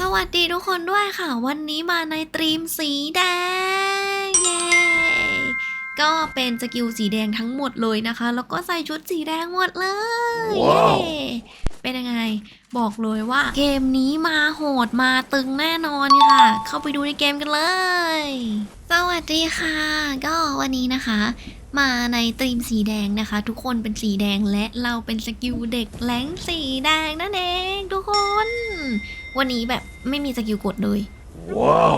สวัสดีทุกคนด้วยค่ะ วันนี้มาในตรีมสีแดง เย้ก็เป็นสกิลสีแดงทั้งหมดเลยนะคะ แล้วก็ใส่ชุดสีแดงหมดเลย เย้ว้าวเป็นยังไง บอกเลยว่า เกมนี้มาโหดมาตึงแน่นอนค่ะ เข้าไปดูในเกมกันเลย สวัสดีค่ะ ก็วันนี้นะคะ มาในตรีมสีแดงนะคะ ทุกคนเป็นสีแดงและเราเป็นสกิลเด็กแหลงสีแดงนั่นเองทุกคน วันนี้แบบไม่มีสกิลกดเลย Wow.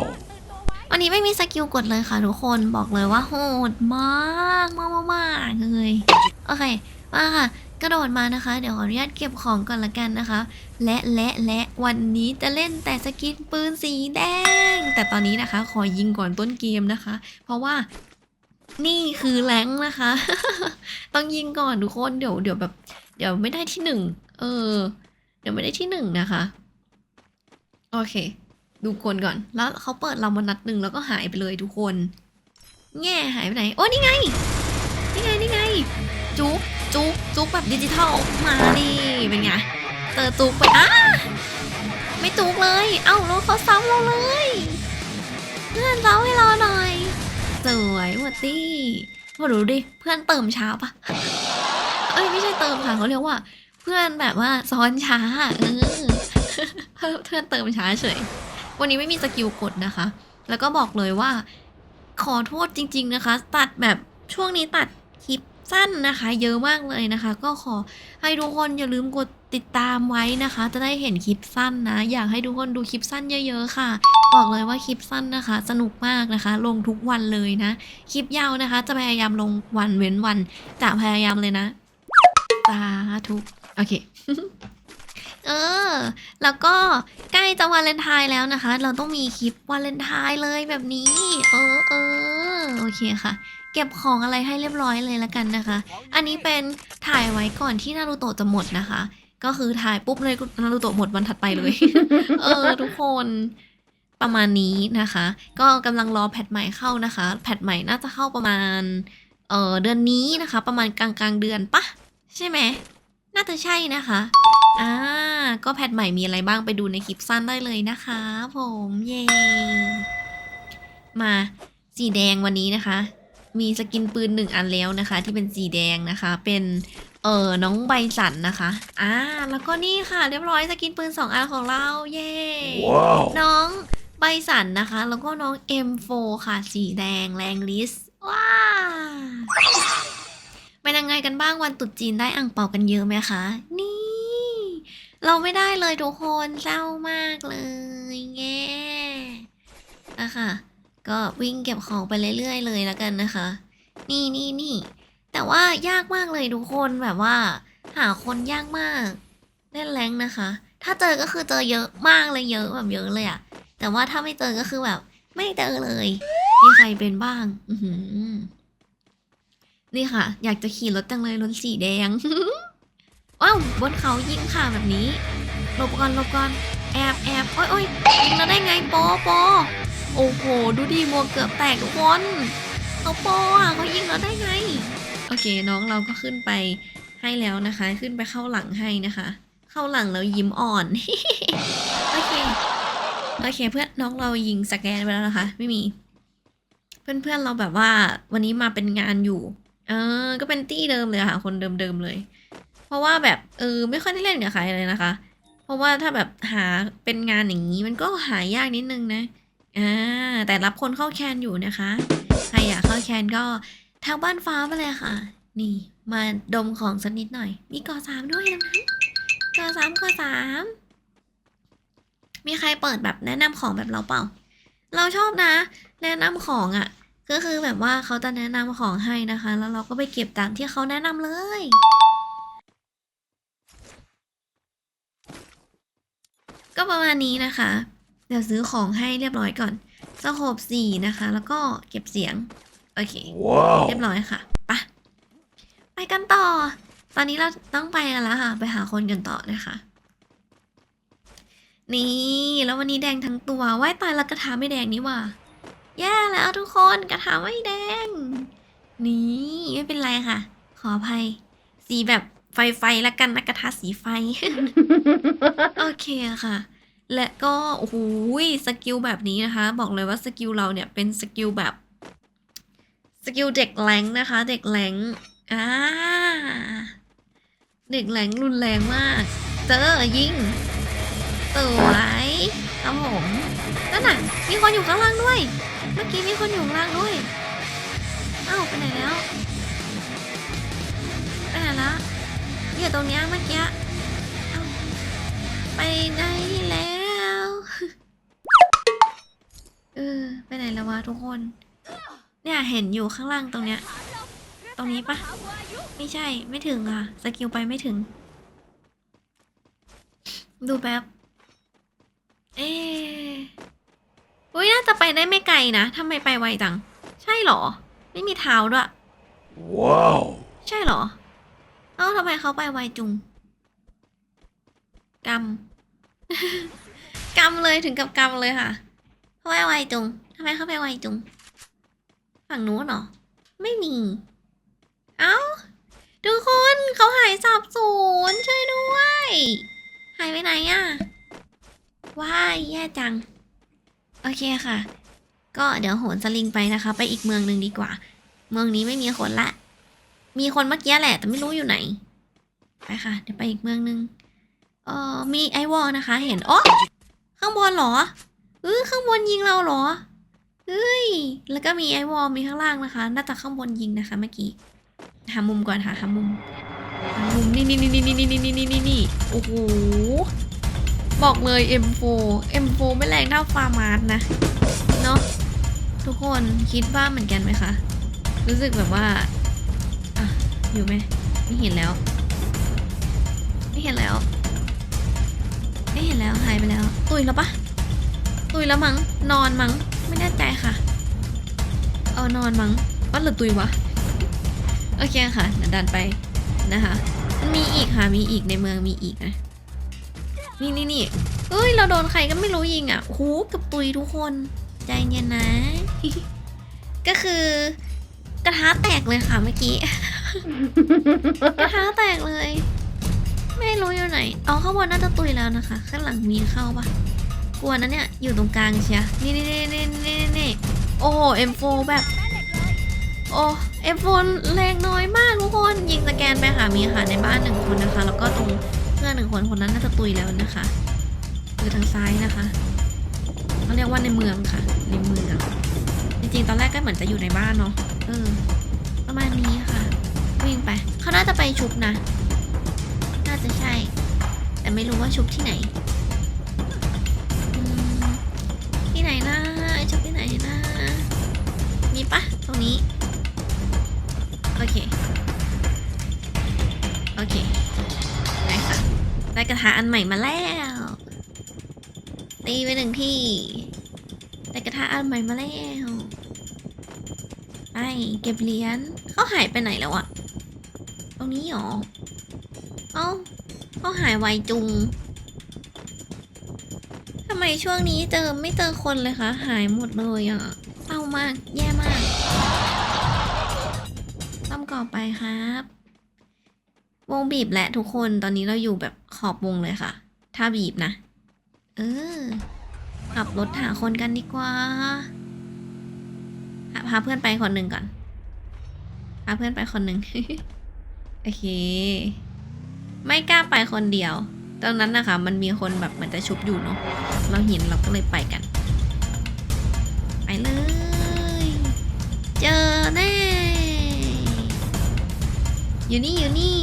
วันนี้ไม่มีสกิลกดเลยค่ะทุกคนบอกเลยว่าโหดมากมากมากมากเลยโอเคมาค่ะ กระโดดมานะคะ เดี๋ยวขออนุญาตเก็บของก่อนละกันนะคะ และและและวันนี้จะเล่นแต่สกินปืนสีแดง แต่ตอนนี้นะคะ ขอยิงก่อนต้นเกมนะคะ เพราะว่านี่คือแรงค์นะคะ ต้องยิงก่อนทุกคนเดี๋ยวเดี๋ยวแบบ เดี๋ยวไม่ได้ที่หนึ่งเออ เดี๋ยวไม่ได้ที่หนึ่งนะคะ โอเค ดูคนก่อน แล้วเขาเปิดเรามานัดหนึ่งแล้วก็หายไปเลยทุกคน แง่หายไปไหน โอ้นี่ไง นี่ไง นี่ไง จุ๊บจุ๊บจุ๊บแบบดิจิทัล มาดิเป็นไง เจอจุ๊บไปอ้าไม่จุ๊บเลย เอ้าแล้วเขาซ้ำเราเลย เพื่อนซ้ำให้ราหน่อย สวยหมดตี้มาดูดิ เพื่อนเติมช้าปะเอ้ยไม่ใช่เติมค่ะเขาเรียกว่า เพื่อนแบบว่าซ้อนช้า เออ เพื่อนเติมช้าเฉย วันนี้ไม่มีสกิลกดนะคะ แล้วก็บอกเลยว่า ขอโทษจริง ๆนะคะ ตัดแบบช่วงนี้ตัดคลิปสั้นนะคะ เยอะมากเลยนะคะ ก็ขอให้ทุกคนอย่าลืมกดติดตามไว้นะคะ จะได้เห็นคลิปสั้นนะ อยากให้ทุกคนดูคลิปสั้นเยอะ ๆ ค่ะ บอกเลยว่าคลิปสั้นนะคะ สนุกมากนะคะ ลงทุกวันเลยนะ คลิปยาวนะคะ จะพยายามลงวันเว้นวันจะพยายามเลยนะสาธุโอเค เออ แล้วก็ใกล้จะวาเลนไทน์แล้วนะคะ เราต้องมีคลิปวาเลนไทน์เลยแบบนี้ เออเออโอเคค่ะ เก็บของอะไรให้เรียบร้อยเลยละกันนะคะ อันนี้เป็นถ่ายไว้ก่อนที่นารูโตะจะหมดนะคะ ก็คือถ่ายปุ๊บเลยนารูโตะหมดวันถัดไปเลย เออ ทุกคนประมาณนี้นะคะ ก็กำลังรอแพทใหม่เข้านะคะ แพทใหม่น่าจะเข้าประมาณเออเดือนนี้นะคะ ประมาณกลางกลางเดือนปะใช่ไหมน่าจะใช่นะคะอ่า ก็แพทใหม่มีอะไรบ้างไปดูในคลิปสั้นได้เลยนะคะ ผมเย่มาสีแดงวันนี้นะคะ มีสกินปืนหนึ่งอันแล้วนะคะ ที่เป็นสีแดงนะคะ เป็นเออน้องใบสันนะคะ อ่า แล้วก็นี่ค่ะ เรียบร้อยสกินปืนสองอันของเรา เย่ Wow. น้องใบสันนะคะ แล้วก็น้อง M4 ค่ะ สีแดงแรงลิส ว้าเป็นยังไงกันบ้างวันตรุษจีนได้อ่างเปากันเยอะไหมคะ นี่ เราไม่ได้เลยทุกคนเศร้ามากเลยแง่อะค่ะ ก็วิ่งเก็บของไปเรื่อยๆเลยแล้วกันนะคะ นี่นี่นี่แต่ว่ายากมากเลยทุกคนแบบว่า หาคนยากมากเล่นแรงนะคะ ถ้าเจอก็คือเจอเยอะมากเลยเยอะแบบเยอะเลยอะแต่ว่าถ้าไม่เจอก็คือแบบ ไม่เจอเลยมีใครเป็นบ้าง อืนี่ค่ะ อยากจะขี่รถจังเลยรถสีแดง ว้าวบนเขายิงค่ะแบบนี้หลบก่อนหลบก่อนแอบแอบโอ้ยโอ้ยยิงเราได้ไงโปโปโอ้โหดูดิมัวเกือบแตกทุกคนเขาโปอะเขายิงเราได้ไง โอเคน้องเราก็ขึ้นไปให้แล้วนะคะ ขึ้นไปเข้าหลังให้นะคะ เข้าหลังแล้วยิ้มอ่อนโอเคโอเค เพื่อนน้องเรายิงสแกนไปแล้วนะคะ ไม่มี เพื่อนๆเราแบบว่าวันนี้มาเป็นงานอยู่ เออ ก็เป็นตี้เดิมเลยค่ะ คนเดิมๆเลย เพราะว่าแบบเออไม่ค่อยได้เล่นกับใครเลยนะคะ เพราะว่าถ้าแบบหาเป็นงานอย่างนี้มันก็หายากนิดนึงนะอ่าแต่รับคนเข้าแคนอยู่นะคะ ใครอยากเข้าแคนก็ทางบ้านฟ้ามาเลยค่ะ นี่มาดมของสักนิดหน่อย มีกอสามด้วยนะกอสามกอสามมีใครเปิดแบบแนะนำของแบบเราเปล่า เราชอบนะ แนะนำของอะ่ะ ก็คือแบบว่าเขาจะแนะนำของให้นะคะ แล้วเราก็ไปเก็บตามที่เขาแนะนำเลย ก็ประมาณนี้นะคะ เดี๋ยวซื้อของให้เรียบร้อยก่อนสโคบสี่นะคะ แล้วก็เก็บเสียง โอเค Wow. เรียบร้อยค่ะไปะไปกันต่อ ตอนนี้เราต้องไปกันแล้วค่ะ ไปหาคนกันต่อนะคะ นี่ แล้ววันนี้แดงทั้งตัวว่ายตายแล้วกระทาไม่แดงนี่หว่าแย่แล้วทุกคนกระทาไม่แดง นี่ไม่เป็นไรค่ะ ขออภัย สีแบบ ไฟไฟๆละกันนะกระทาสีไฟ โอเคค่ะ และก็โอ้โหสกิลแบบนี้นะคะ บอกเลยว่าสกิลเราเนี่ยเป็นสกิลแบบสกิลเด็กแหลงนะคะ เด็กแหลงอ่าเด็กแหลงรุนแรงมาก เจอยิงสวยครับผมนั่นน่ะ มีคนอยู่ข้างล่างด้วย เมื่อกี้มีคนอยู่ข้างล่างด้วยอ้าวไปไหนแล้วไปไหนละ อยู่ตรงเนี้ยเมื่อกี้เอ้าไปไหนแล้ว เออ ไปไหนแล้ววะทุกคน เนี่ยเห็นอยู่ข้างล่างตรงเนี้ย ตรงนี้ปะไม่ใช่ไม่ถึงอะ สกิลไปไม่ถึง ดูแป๊บ เอ๊ะอุ้ยน่าจะไปได้ไม่ไกลนะทำไมไปไวจัง ใช่เหรอ ไม่มีเท้าด้วย Wow. ใช่เหรอเอ้า ทำไมเขาไปไวจุงกำกำเลยถึงกับกำเลยค่ะเขาไปไวจุงทำไมเขาไปไวจุง ฝั่งนู้นหรอ ไม่มี เอ้าทุกคนเขาหายสับสูญช่วยด้วย หายไปไหนอะว้ายแย่จัง โอเคค่ะ ก็เดี๋ยวโหนสลิงไปนะคะ ไปอีกเมืองหนึ่งดีกว่า เมืองนี้ไม่มีคนละ มีคนเมื่อกี้แหละ แต่ไม่รู้อยู่ไหน ไปค่ะ เดี๋ยวไปอีกเมืองหนึ่งเอ่อมีไอวอลนะคะ เห็นอ๋อข้างบนเหรอเออข้างบนยิงเราเหรอเฮ้ย แล้วก็มีไอวอลมีข้างล่างนะคะ น่าจะข้างบนยิงนะคะ เมื่อกี้ หามุมก่อนค่ะ หามุมหามุมนี่นี่นี่นี่นี่นี่นี่นี่นี่นี่โอ้โห บอกเลย M4 M4 ไม่แรงเท่าฟาร์มาร์นะ เนาะทุกคนคิดว่าเหมือนกันไหมคะ รู้สึกแบบว่า อยู่ไหมไม่เห็นแล้ว ไม่เห็นแล้ว ไม่เห็นแล้วหายไปแล้ว ตุยแล้วปะตุยแล้วมั้งนอนมั้งไม่แน่ใจค่ะ เออนอนมั้งว่าหรือตุยวะโอเคค่ะเดี๋ยวดันไปนะคะมันมีอีกค่ะมีอีกในเมืองมีอีกนะนี่นี่นี่เอ้ยเราโดนใครก็ไม่รู้ยิงอะโหเกับตุยทุกคนใจเย็นนะ ก็คือกระทะแตกเลยค่ะเมื่อกี้ กระทะแตกเลย ไม่รู้อยู่ไหน เอาข้างบนน่าจะตุยแล้วนะคะ ข้างหลังมีเข้าปะกลัวนะเนี่ย อยู่ตรงกลางเชียนี่นี่นี่นี่นี่นี่โอ้โห M4 แบบ โอ้ M4 แรงน้อยมากทุกคน ยิงสแกนไปค่ะมีค่ะในบ้านหนึ่งคนนะคะ แล้วก็ตรงเพื่อนหนึ่งคนคนนั้นน่าจะตุยแล้วนะคะคือทางซ้ายนะคะเขาเรียกว่าในเมืองค่ะ ในเมืองจริงๆตอนแรกก็เหมือนจะอยู่ในบ้านเนาะเออ ประมาณนี้ค่ะ น่าจะไปชุบนะ น่าจะใช่ แต่ไม่รู้ว่าชุบที่ไหนที่ไหนนะชุบที่ไหนนะมีปะตรงนี้ โอเค โอเคได้ค่ะได้กระทะอันใหม่มาแล้วตีไปหนึ่งที่ได้กระทะอันใหม่มาแล้วไปเก็บเหรียญเขาหายไปไหนแล้วอะ ตรงนี้หรอ เอ้าเขาหายไวจุง ทำไมช่วงนี้เจอไม่เจอคนเลยคะ หายหมดเลยอะเศร้ามาก แย่มากต้อมก่อไปครับ วงบีบแหละทุกคน ตอนนี้เราอยู่แบบขอบวงเลยค่ะ ถ้าบีบนะ เออ ขับรถหาคนกันดีกว่า พาเพื่อนไปคนหนึ่งก่อน พาเพื่อนไปคนหนึ่ง โอเค ไม่กล้าไปคนเดียวตอนนั้นนะคะ มันมีคนแบบเหมือนจะชุบอยู่เนาะเราเห็นเราก็เลยไปกัน ไปเลย เจอแน่อยู่นี่อยู่นี่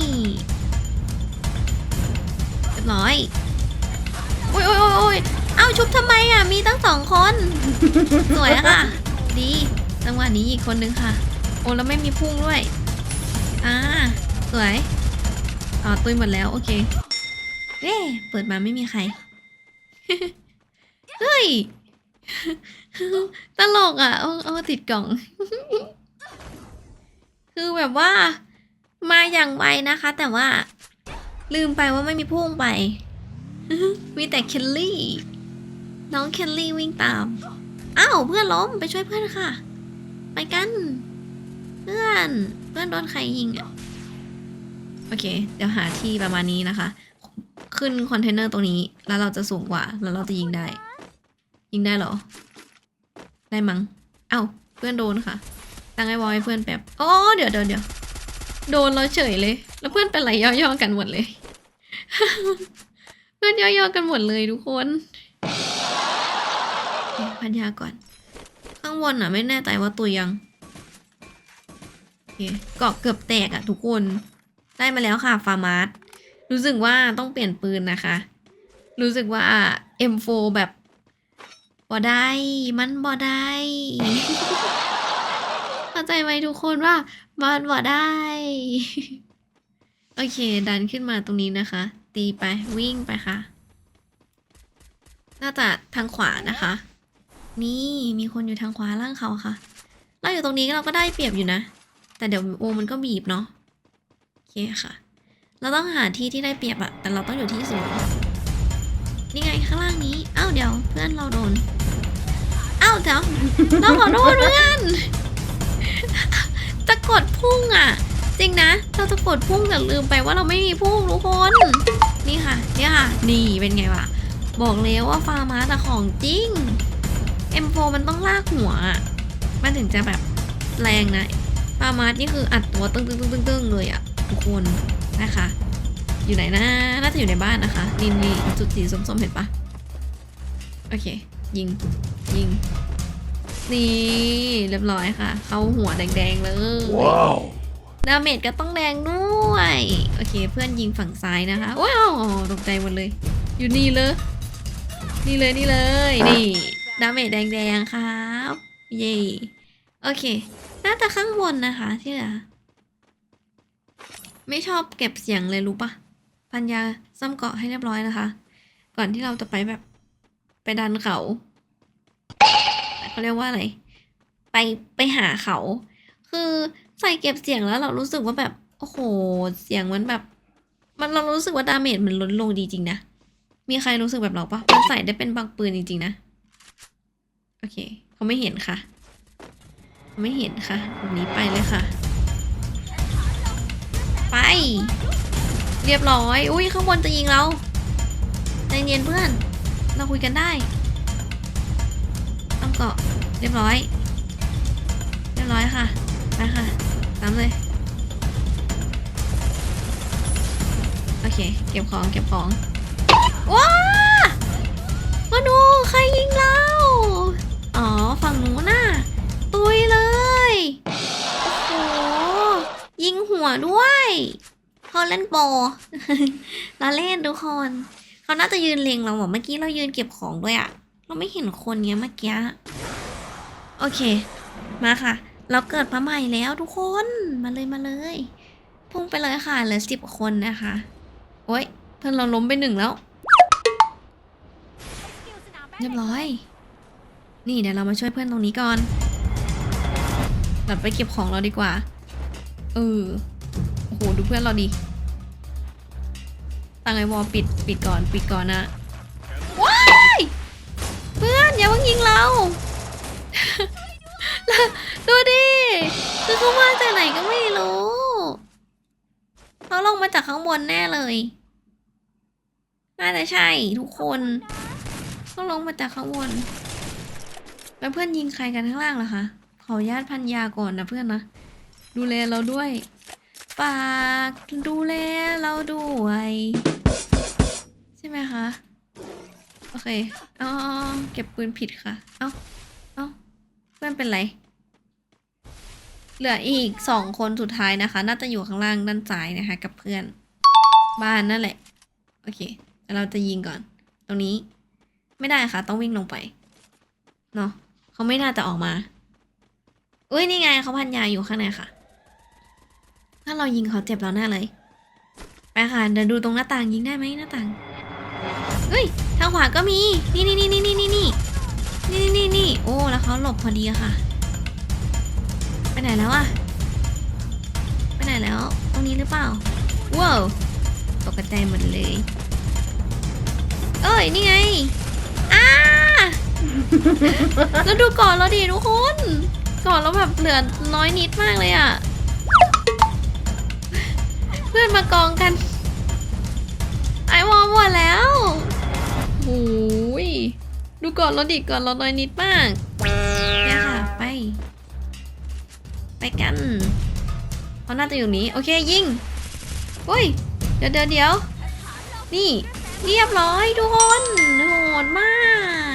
เรียบร้อยโอ้ยโอ้ยโอ้ยโอ้เอาชุบทำไมอะ มีตั้งสองคน สวยอะค่ะ ดี จังหวะนี้อีกคนนึงค่ะ โอ้แล้วไม่มีพุ่งด้วย อ่า สวย อ๋อ ตุยหมดแล้ว โอเค เอ๊ะเปิดมาไม่มีใคร เฮ้ย ตลกอะ เอาเอาติดกล่อง คือแบบว่า มาอย่างไวนะคะ แต่ว่า ลืมไปว่าไม่มีพุ่งไป มีแต่เคลลี่ น้องเคลลี่วิ่งตาม อ้าว เพื่อนล้ม ไปช่วยเพื่อนค่ะ ไปกัน เพื่อน เพื่อนโดนใครยิงอะ โอเค เดี๋ยวหาที่ประมาณนี้นะคะ ขึ้นคอนเทนเนอร์ตรงนี้ แล้วเราจะสูงกว่า แล้วเราจะยิงได้ ยิงได้เหรอ ได้มั้ง เอ้า เพื่อนโดนค่ะ ตั้งไอ้วอยเพื่อนแบบอ๋อเดี๋ยวเดี๋ยวเดี๋ยวโดนเราเฉยเลย แล้วเพื่อนเป็นไรย่อๆกันหมดเลย เพื่อนย่อๆกันหมดเลยทุกคนพันยาก่อน ข้างบนอะ ไม่แน่ใจว่าตุยยังโอเคเกาะเกือบแตกอะทุกคน ได้มาแล้วค่ะฟาร์มาร์รู้สึกว่าต้องเปลี่ยนปืนนะคะ รู้สึกว่า M4 แบบบ่ได้มันบ่ได้เข้าใจไหมทุกคนว่ามันบ่ได้ โอเค ดันขึ้นมาตรงนี้นะคะ ตีไปวิ่งไปค่ะ น่าจะทางขวานะคะ นี่มีคนอยู่ทางขวาล่างเขาค่ะ เราอยู่ตรงนี้เราก็ได้เปรียบอยู่นะ แต่เดี๋ยววงมันก็บีบเนาะ เคค่ะ เราต้องหาที่ที่ได้เปรียบอะแต่เราต้องอยู่ที่สูงนี่ไงข้างล่างนี้ อ้าวเดี๋ยวเพื่อนเราโดน อ้าวเดี๋ยวเราขอโทษเพื่อน จะกดพุ่งอะจริงนะ เราจะกดพุ่งแต่ลืมไปว่าเราไม่มีพุ่งทุกคน นี่ค่ะ เนี่ยค่ะ นี่เป็นไงวะ บอกแล้วว่าฟาร์มาแต่ของจริง M4 มันต้องลากหัวอะมันถึงจะแบบแรงนะฟาร์มาสนี่คืออัดตัวตึ้งตึ้งตึ้งตึ้งตึ้งเลยอะ ทุกคนนะคะ อยู่ไหนนะน่าจะอยู่ในบ้านนะคะนี่นี่จุดสีส้มๆเห็นปะโอเค ยิงยิงนี่เรียบร้อยค่ะ เข้าหัวแดงๆเลย Wow. ดาเมจก็ต้องแดงด้วย โอเค เพื่อนยิงฝั่งซ้ายนะคะ ว้าวตกใจหมดเลย อยู่นี่เลย นี่เลยนี่เลย นี่ดาเมจแดงๆครับ เย่โอเค น่าจะข้างบนนะคะที่เหลือ ไม่ชอบเก็บเสียงเลยรู้ปะพันยาซ่อมเกาะให้เรียบร้อยนะคะ ก่อนที่เราจะไปแบบไปดันเขาเขาเรียกว่าอะไรไปไปหาเขา คือใส่เก็บเสียงแล้วเรารู้สึกว่าแบบโอ้โหเสียงมันแบบ มันเรารู้สึกว่าดาเมจมันลดลงดีจริงนะมีใครรู้สึกแบบเราปะมันใส่ได้เป็นบางปืนจริงๆนะโอเคเขาไม่เห็นค่ะเขาไม่เห็นค่ะแบบนี้ไปเลยค่ะ ไป เรียบร้อย อุ้ยข้างบนจะยิงเราใจเย็นเพื่อน เราคุยกันได้ ต้องเกาะ เรียบร้อย เรียบร้อยค่ะ ไปค่ะ ตามเลย โอเค เก็บของเก็บของ ว้ามาดูใครยิงเรา อ๋อ ฝั่งนู้นน่ะ ด้วยเขาเล่นโปรเราเล่นทุกคน เขาน่าจะยืนเลงเราอะเมื่อกี้เรายืนเก็บของด้วยอะเราไม่เห็นคนเนี้ยเมื่อกี้ โอเค มาค่ะ เราเกิดมาใหม่แล้วทุกคน มาเลยมาเลย พุ่งไปเลยค่ะ เหลือสิบคนนะคะ โอ้ย เพื่อนเราล้มไปหนึ่งแล้ว เรียบร้อย นี่เดี๋ยวเรามาช่วยเพื่อนตรงนี้ก่อนกลับไปเก็บของเราดีกว่า เออ โอ้โหดูเพื่อนเราดิตั้งไอวอลปิดปิดก่อนปิดก่อนนะว้ายเพื่อนอย่าเพิ่งยิงเราดูดิคือเขามาจากไหนก็ไม่รู้เขาลงมาจากข้างบนแน่เลยน่าจะใช่ทุกคนต้องลงมาจากข้างบนแล้วเพื่อนยิงใครกันข้างล่างเหรอคะขออนุญาตพันยาก่อนนะเพื่อนนะดูแลเราด้วย ฝากดูแลเราด้วย ใช่ไหมคะ โอเคอ๋อเก็บปืนผิดค่ะ เอ้า เอ้าเพื่อนเป็นไร เหลืออีกสองคนสุดท้ายนะคะ น่าจะอยู่ข้างล่างด้านซ้ายนะคะ กับเพื่อน บ้านนั่นแหละ โอเคเราจะยิงก่อน ตรงนี้ ไม่ได้ค่ะ ต้องวิ่งลงไป เนาะเขาไม่น่าจะออกมา อุ้ยนี่ไงเขาพันยาอยู่ข้างในค่ะ ถ้าเรายิงเขาเจ็บเราแน่เลย ไปค่ะเดี๋ยวดูตรงหน้าต่างยิงได้ไหมหน้าต่าง เฮ้ย ทางขวาก็มี นี่นี่นี่นี่นี่นี่นี่นี่นี่นี่โอ้ แล้วเขาหลบพอดีค่ะ ไปไหนแล้วอะไปไหนแล้ว ตรงนี้หรือเปล่า ว้าวตกใจหมดเลย เอ้ย นี่ไง อ้าแล้วดูก่อนเราดิทุกคน ก่อนเราแบบเหลือน้อยนิดมากเลยอะ เพื่อนมากองกัน ไอวมาหมดแล้วโอ้ยดูก่อนรถดิก่อนรถน้อยนิดมากเนี่ยค่ะ ไป ไปกันเขาน่าจะอยู่นี้ โอเคยิงโอ้ย เดี๋ยวเดี๋ยวเดี๋ยวนี่เรียบร้อยทุกคนโหดมา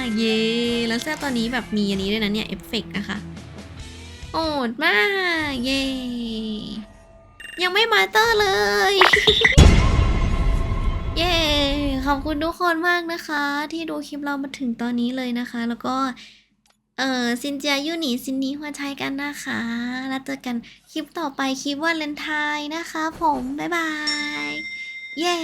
ก เย่แล้วเสื้อตัวนี้แบบมีอันนี้ด้วยนะเนี่ย เอฟเฟกต์นะคะโหดมาก เย่ ยังไม่มาเตอร์เลย เย้ขอบคุณทุกคนมากนะคะ ที่ดูคลิปเรามาถึงตอนนี้เลยนะคะ แล้วก็ เออซินเจียยูหนีซินนี้หัวใจกันนะคะ แล้วเจอกันคลิปต่อไปคลิปวันเลนไทน์นะคะ ผม บ๊ายบาย เย้